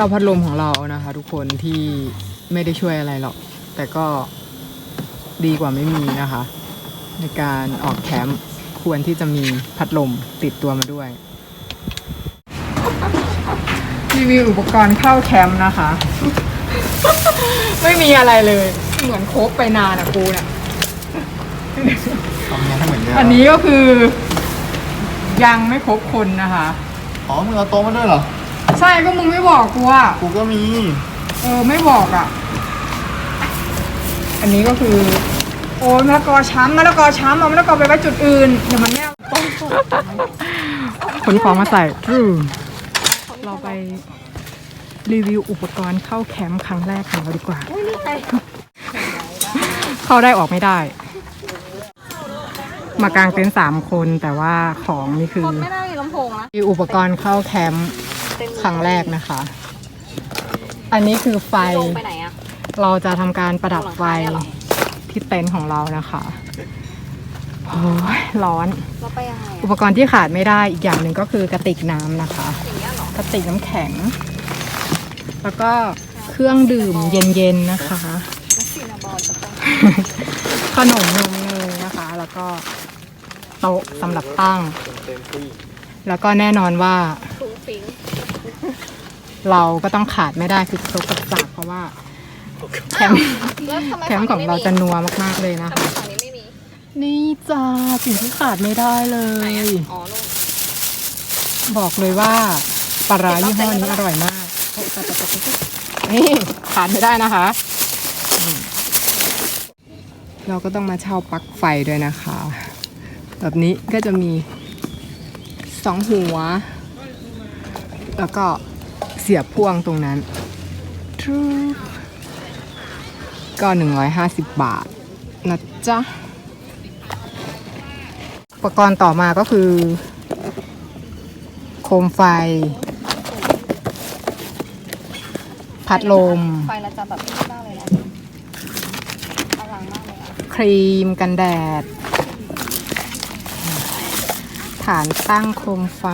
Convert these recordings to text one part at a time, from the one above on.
จ้าพัดลมของเรานะคะ ทุกคนที่ไม่ได้ช่วยอะไรหรอก แต่ก็ดีกว่าไม่มีนะคะ ในการออกแคมป์ควรที่จะมีพัดลมติดตัวมาด้วยรีวิวอุปกรณ์เข้าแคมป์นะคะ ไม่มีอะไรเลย เหมือนโคกไปนานอะกูเนี่ยทำงานให้เหมือนเดิมอันนี้ก็คือ ยังไม่ครบคนนะคะ อ๋อมึงเอาโต๊ะมาด้วยเหรอ ใช่ก็มึงไม่บอกกูอะกูก็มี เออไม่บอกอะอันนี้ก็คือ โอ้ยมะละกอช้ำมะละกอช้ำเอามะละกอไปไว้จุดอื่นเดี๋ยวมันไม่เอาขนของมาใส่ทรูเราไปรีวิวอุปกรณ์เข้าแคมป์ครั้งแรกของเราดีกว่า เข้าได้ออกไม่ได้ มากางเต็นท์สามคนแต่ว่าของนี่คือไม่ได้ลำโพงนะมีอุปกรณ์เข้าแคมป์ ครั้งแรกนะคะ อันนี้คือไฟ ลงไปไหนอะเราจะทำการประดับไฟหลังคาเนี่ยเหรอที่เต็นท์ของเรานะคะโอ้ยร้อน เราไปยังไงอุปกรณ์ที่ขาดไม่ได้อีกอย่างหนึ่งก็คือกระติกน้ำนะคะ อย่างเงี้ยเหรอกระติกน้ำแข็ง แล้วก็เครื่องดื่มเย็นๆนะคะ แล้วซีนาบอลจะต้องขนมนมเนยนะคะ แล้วก็โต๊ะสำหรับตั้ง แล้วก็แน่นอนว่าฟุ้งฟิ้ง เราก็ต้องขาดไม่ได้คือครกกับสากเพราะว่าแคมป์แล้วทำไมแคมป์ของเราจะนัวมากๆเลยนะทำไมคะฝั่งนี้ไม่มีนี่จ้าสิ่งที่ขาดไม่ได้เลไหนย อะอ๋อนู่น บอกเลยว่าปลาร้ายี่ห้อนี้อร่อยมากโอ๊ยตายตายตายตายนี่ขาดไม่ได้นะคะอืมเราก็ต้องมาเช่าปลั๊กไฟด้วยนะคะ แบบนี้ก็จะมีสองหัว แล้วก็เสียบพ่วงตรงนั้นทรูปก็150บาทนะจ๊ะ อุปกรณ์ต่อมาก็คือ โคมไฟ พัดลม ไฟเราจะแบบมากเลยนะอลังมากเลยอะครีมกันแดด ฐานตั้งโคมไฟ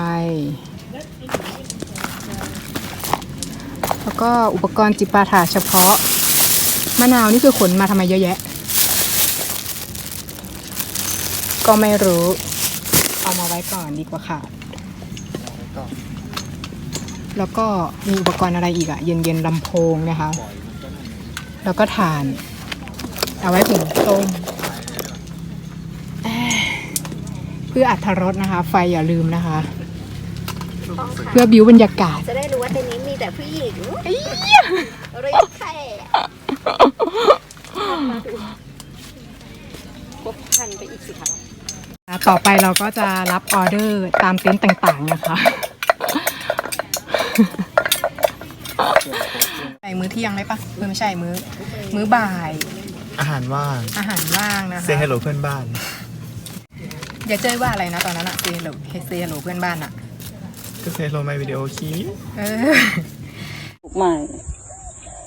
แล้วก็อุปกรณ์จิปาถะเฉพาะ มะนาวนี่คือขนมาทำไมเยอะแยะ ก็ไม่รู้ เอามาไว้ก่อนดีกว่าค่ะ แล้วก็มีอุปกรณ์อะไรอีกอะเย็นเย็นๆลำโพงนะคะ แล้วก็ถ่าน เอาไว้หุงต้มเพื่ออัธรสนะคะ ไฟอย่าลืมนะคะ เพื่อบิวบรรยากาศ จะได้รู้ว่าในนี้มี แต่ผู้หญิงเรียกแขกครบพันไปอีกสิคะต่อไปเราก็จะรับออเดอร์ตามเต็นท์ต่างๆนะคะใส่มื้อเที่ยงได้ปะเออไม่ใช่มื้อ มื้อบ่าย อาหารว่าง อาหารว่างนะคะเซฮัลโหลเพื่อนบ้าน อย่าเจ้ยว่าอะไรนะตอนนั้นอะเซฮัลโหลเซฮัลโหลเพื่อนบ้านอะ ก็เซฮัลโหลไม่วิดีโอคีเออใหม่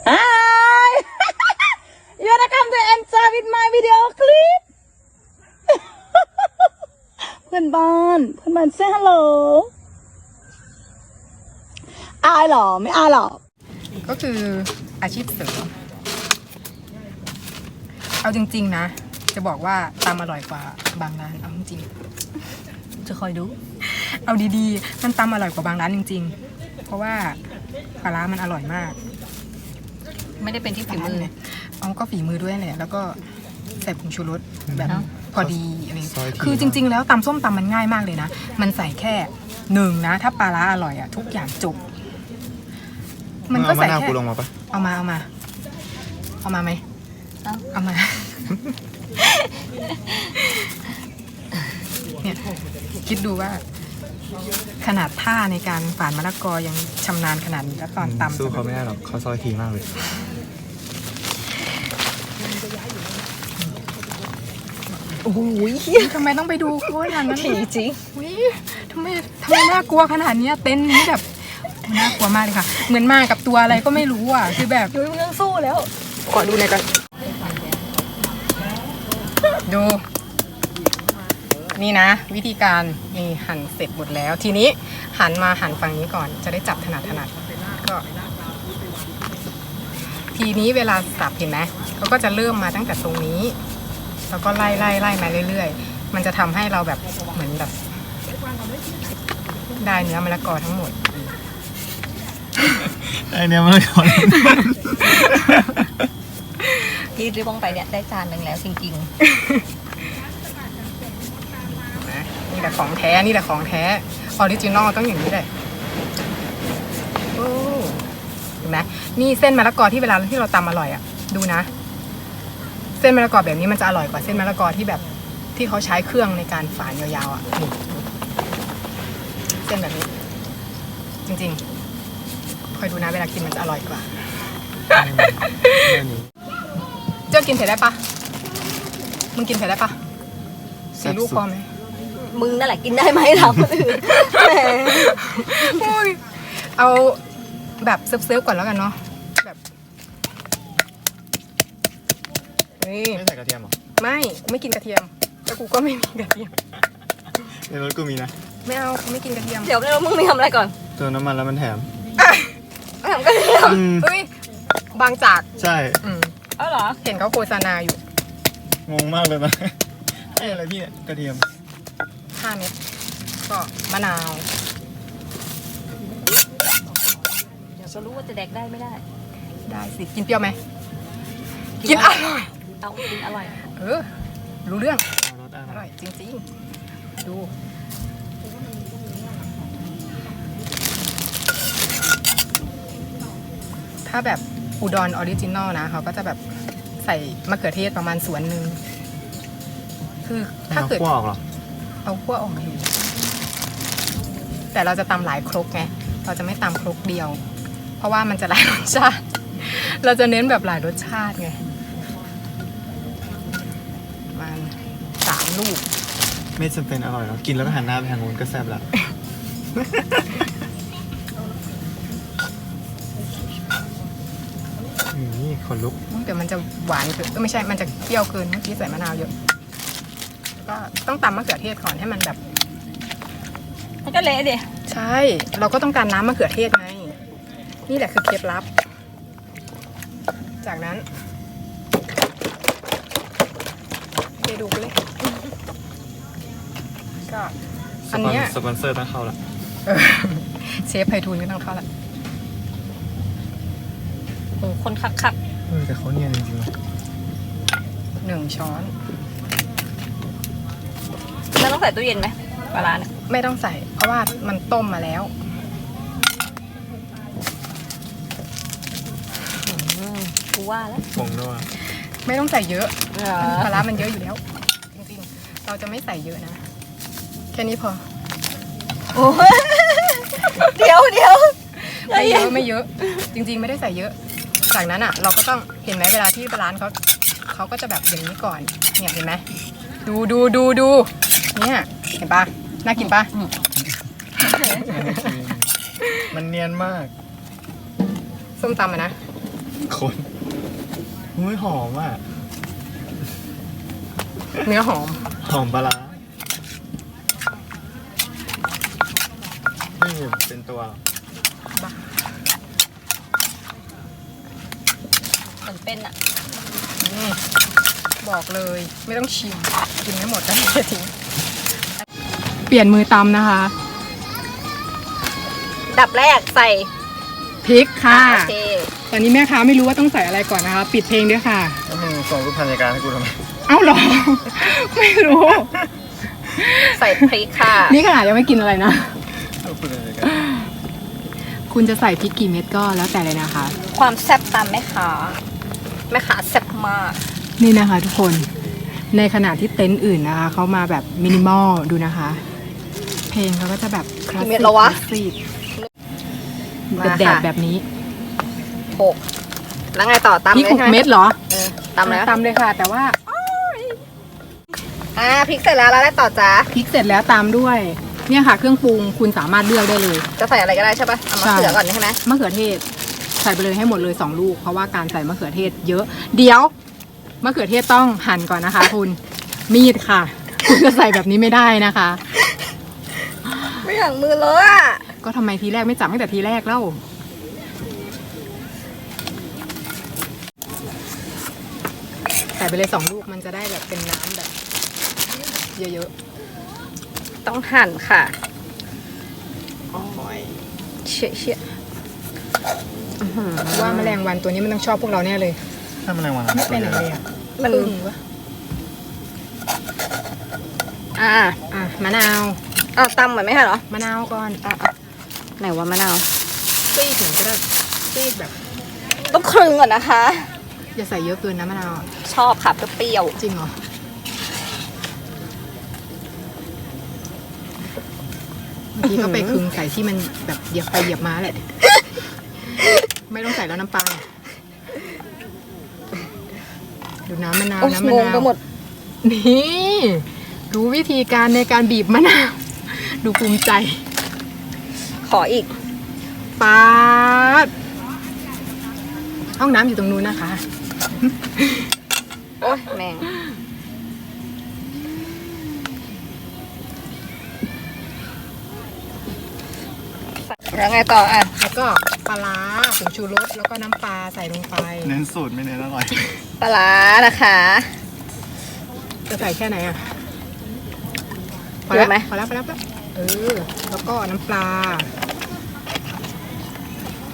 Hi you wanna come to enjoy with my video clip เพื่อนบ้านเพื่อนบ้าน say hello อายเหรอ ไม่อายหรอก็คืออาชีพเสริมเอาจริง ๆ นะ จะบอกว่าตำอร่อยกว่าบางร้านเอาจริงๆจะคอยดู เอาดีๆ มันตำอร่อยกว่าบางร้านจริง ๆ เพราะว่าปลาร้ามันอร่อยมาก ไม่ได้เป็นที่ฝีมือ เอาก็ฝีมือด้วยแหละแล้วก็ใส่ผงชูรสแบบเอ้าพอดีอะไรซอยทีคือจริง ๆ แล้วตำส้มตำมันง่ายมากเลยนะ มันใส่แค่หนึ่งนะ ถ้าปลาร้าอร่อยอะทุกอย่างจบ มันก็เอามะใส่นาวแค่ กูลงมาปะเอามาเอามา เอามาไหมเอา เอามา เนี่ยคิดดูว่า ขนาดท่าในการฝานมะละกอยังชำนาญขนาดนี้แล้วตอนตำสู้จะเขาไม่ได้หรอกเขาซอยทีมากเลย โอ้โหทำไมต้องไปดูโค้ดขนาดนั้นผีจริงอุ๊ยทำไมทำไมน่ากลัวขนาดเนี้ยเต็นท์นี้แบบน่ากลัวมากเลยค่ะ เหมือนมากับตัวอะไรก็ไม่รู้อะคือแบบดูเรื่องสู้แล้วขอดูหน่อยก่อนดู นี่นะ วิธีการนี่หั่นเสร็จหมดแล้ว ทีนี้หันมาหั่นฝั่งนี้ก่อน จะได้จับถนัดถนัดก็ทีนี้เวลาสับเห็นไหมเขาก็จะเริ่มมาตั้งแต่ตรงนี้แล้วก็ไล่ไล่ไล่มาเรื่อยๆ มันจะทำให้เราแบบเหมือนแบบได้เนื้อมะละกอทั้งหมดไอเนี้ยมันเลยก่อนที่ริบองไปเนี่ยได้จานหนึ่งแล้วจริงนะ นี่แหละของแท้นี่แหละของแท้ออริจินอลต้องอย่างนี้เลยโอ้เห็นไหมนี่เส้นมะละกอที่เวลาที่เราตำอร่อยอะ ดูนะ เส้นมะละกอแบบนี้มันจะอร่อยกว่าเส้นมะละกอที่แบบที่เขาใช้เครื่องในการฝานยาวๆอะนี่เส้นแบบนี้ จริงๆคอยดูนะเวลากินมันจะอร่อยกว่าเจ้ากินเผ็ดได้ปะมึงกินเผ็ดได้ปะสี่ลูกพอไหมๆ มึงนั่นแหละกินได้ไหมถามคนอื่นแหมโอ้ยเอาแบบเซิร์ฟๆก่อนแล้วกันเนาะแบบนี่ไม่ใส่กระเทียมเหรอไม่ไม่กินกระเทียมแล้วกูก็ไม่มีกระเทียมในรถกูมีนะไม่เอากูไม่กินกระเทียมเดี๋ยวเรามึงมีทำอะไรก่อนเติมน้ำมันแล้วมันแถมทำก็ได้เหรออืมเฮ้ยบางจากใช่ อืมเออเหรอ เห็นเขาโฆษณาอยู่ งงมากเลยนะ ให้อะไรพี่เนี่ยกระเทียม 5เม็ดก็มะนาวเดี๋ยวจะรู้ว่าจะแดกได้ไม่ได้ ได้สิ กินเปรี้ยวไหมกินอร่อย เอากินอร่อย เออ รู้เรื่องเอารสอะอไรร่อยจริงๆ ดูถ้าแบบอุดรออริจินอลนะเขาก็จะแบบใส่มะเขือเทศประมาณสวนหนึ่งคือถ้าเอาเกิดขั้วออกเหรอ เอาขั้วออกอยู่แต่เราจะตำหลายครกไงเราจะไม่ตำครกเดียว เพราะว่ามันจะหลายรสชาติ เราจะเน้นแบบหลายรสชาติไงประมันสามลูก ไม่จำเป็นอร่อยแล้วกินแล้วก็หันหน้าไปทางนู้นก็แซ่บละนี่ขนลุกเดี๋ยวมันจะหวานเกินเอ้ยไม่ใช่ มันจะเปรี้ยวเกินเมื่อกี้ใส่มะนาวเยอะ ก็ต้องตำมะเขือเทศก่อนให้มันแบบ มันก็เละดิใช่ เราก็ต้องการน้ำมะเขือเทศไง นี่แหละคือเคล็ดลับ จากนั้นเทดูไปเลย ก็อันเนี้ยสปอนเซอร์ต้องเข้าละเออเชฟไพฑูรย์ก็ต้องเข้าละโอ้คนคักคักเออแต่เขาเนียนจริงๆนะหนึ่งช้อนๆ แล้วต้องใส่ตู้เย็นไหมปลาร้าเนี่ยไม่ต้องใส่ เพราะว่ามันต้มมาแล้วอืมกูว่าแล้วผงนัวไม่ต้องใส่เยอะเหรอปลาร้ามันเยอะอยู่แล้ว จริงๆ เราจะไม่ใส่เยอะนะ แค่นี้พอโอ้ยเดี๋ยวเดี๋ยวไม่เยอะไม่เยอะ จริง ๆ ไม่ได้ใส่เยอะ จากนั้นอะ เราก็ต้องเห็นไหมเวลาที่ร้านเขาเขาก็จะแบบอย่างนี้ก่อน เนี่ยเห็นไหมดูดูดูดู เนี่ยเห็นปะน่ากินปะมันเนียนมาก ส้มตำอะนะคนหุ้ยหอมอะ เนื้อหอม หอมปลาร้านี่เป็นตัวเหมือนเป็นอะนี่บอกเลยไม่ต้องชิม กินไม่หมดแล้วจะทิ้ง เปลี่ยนมือตำนะคะ ดับแรกใส่พริกค่ะ โอเคตอนนี้แม่ค้าไม่รู้ว่าต้องใส่อะไรก่อนนะคะ ปิดเพลงด้วยค่ะ แล้วมึงส่งรูปพันธการให้กูทำไมเอ้าเหรอ ไม่รู้ ใส่พริกค่ะ นี่ขนาดยังไม่กินอะไรนะ รูปพันธการคุณจะใส่พริกกี่เม็ดก็แล้วแต่เลยนะคะ ความแซ่บตามแม่ค้าแม่ค้าแซ่บมาก นี่นะคะทุกคน ในขณะที่เต็นท์อื่นนะคะ เขามาแบบมินิมอลดูนะคะเพ ลงเขาก็จะแบบคลาสกี่สิเม็กดแล้ววะ คลาสสิกมาแดดค่ะๆแบบนี้หกแล้วไงต่อตามพริกเลยหกใช่ไหเม็ดเหรอเออตามแล้วตำเลยค่ะ แต่ว่าอ่าพริกเสร็จแล้วแล้วอะไรต่อจ้าพริกเสร็จแล้วตามด้วย เนี่ยค่ะ เครื่องปรุงคุณสามารถเลือกได้เลย จะใส่อะไรก็ได้ใช่ปะเอามะใช่ เขือก่อนใช่ไหมมะเขือเทศ ใส่ไปเลยให้หมดเลยสองลูก เพราะว่าการใส่มะเขือเทศ เยอะ เดี๋ยวมะเขือเทศต้องหั่นก่อนนะคะ คุณมีดค่ะจะใส่แบบนี้ไม่ได้นะคะ ไม่อยากมือเลยอะก็ทำไมทีแรกไม่จับตั้งแต่ทีแรกเล่า ใส่ไปเลยสองลูกมันจะได้แบบเป็นน้ำแบบ เยอะต้องหั่นค่ะๆโอ้ยเชี่ยเชี่ยว่าแมลงวันตัวนี้มันต้องชอบพวกเราแน่เลย ถ้ามันแรงวันไม่ไปไหนเลยอะมันพึ่งวะอ่าอะมะนาว อ้าวตำเหมือนไม่ใช่เหรอมะนาวก่อนอะอะไหนว่ามะนาวซีกหนึ่งก็ได้ซีกแบบ ต้องครึ่งก่อนนะคะ อย่าใส่เยอะเกินนะมะนาวชอบค่ะเปรี้ยวจริงเหรอเมื่อกี้ก็ไปคึงใส่ที่มันแบบเหยียบไปเหยียบมาแหละ ไม่ต้องใส่แล้วน้ำปลาดูน้ำมะนาวโอ้น้ำมะงงนาวไปหมด นี่รู้วิธีการในการบีบมะนาว ดูภูมิใจ ขออีกปาดห้องน้ำอยู่ตรงนู้นนะคะ โอ้ยแม่งแล้วไงต่ออะ แล้วก็ปลาร้าผงชูรสแล้วก็น้ำปลาใส่ลงไป เน้นสูตรไม่เน้นอร่อย ปลาร้านะคะ จะใส่แค่ไหนอะ พอเยแล้วอะไหมพอแล้วพอแล้วพอแล้ว เออ แล้วก็น้ำปลา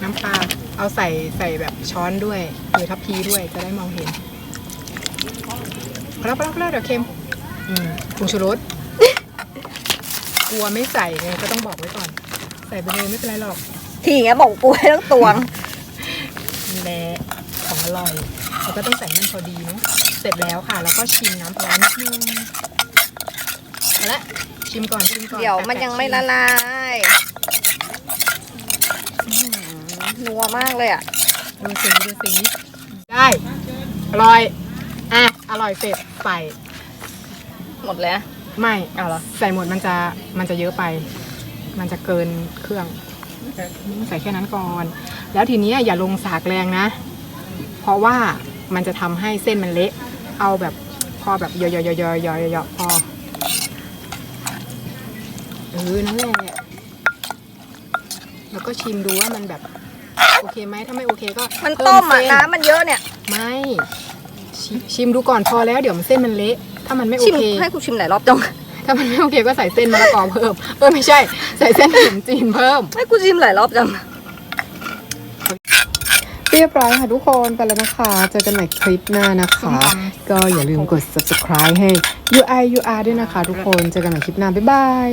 น้ำปลา เอาใส่ใส่แบบช้อนด้วย หรือทัพพีด้วยจะได้มองเห็นพอแล้วพอแล้วพอแล้วเดี๋ยวเค็ม อืมผงชูรส กลัวไม่ใส่ไงก็ต้องบอกไว้ก่อน ใส่ไปเลยไม่เป็นไรหรอก ทีอย่างเงี้ยบอกกูให้ต้องตวงแหละของอร่อยเราก็ต้องใส่ให้มันพอดีเนาะเสร็จแล้วค่ะ แล้วก็ชิมน้ำปลาร้านิดนึง เอาละชิมก่อนชิมก่อนเดี๋ยวมันแปะๆยังไม่ชิละลายอื้อหือนัวมากเลยอะดูสีดูสีได้อร่อยอะอร่อยเสร็จใส่หมดแล้วไม่เอาเหรอใส่หมดมันจะมันจะเยอะไป มันจะเกินเครื่องใส่แค่นั้นก่อน แล้วทีนี้อย่าลงสากแรงนะ เพราะว่ามันจะทำให้เส้นมันเละ เอาแบบพอแบบย่อยๆๆๆๆๆพอ เออนั่นแหละแล้วก็ชิมดูว่ามันแบบ โอเคไหมถ้าไม่โอเคก็มันเพิ่ต้มอะเส้น้ำมันเยอะเนี่ย ไม่ชชิมดูก่อนพอแล้วเดี๋ยวมันเส้นมันเละถ้ามันไม่โอชิมเค ให้กูชิมหลายรอบจังถ้ามันไม่โอเคก็ใส่เส้นมะละกอเพิ่มเออไม่ใช่ ใส่เส้นขนมจีนเพิ่ม ให้กูชิมหลายรอบจัง เรียบร้อยค่ะทุกคนไปแล้วนะคะ เจอกันใหม่คลิปหน้านะคะ ก็อย่าลืมกด subscribe ให้ UI UR ด้วยนะคะทุกคน เจอกันใหม่คลิปหน้า บ๊ายบาย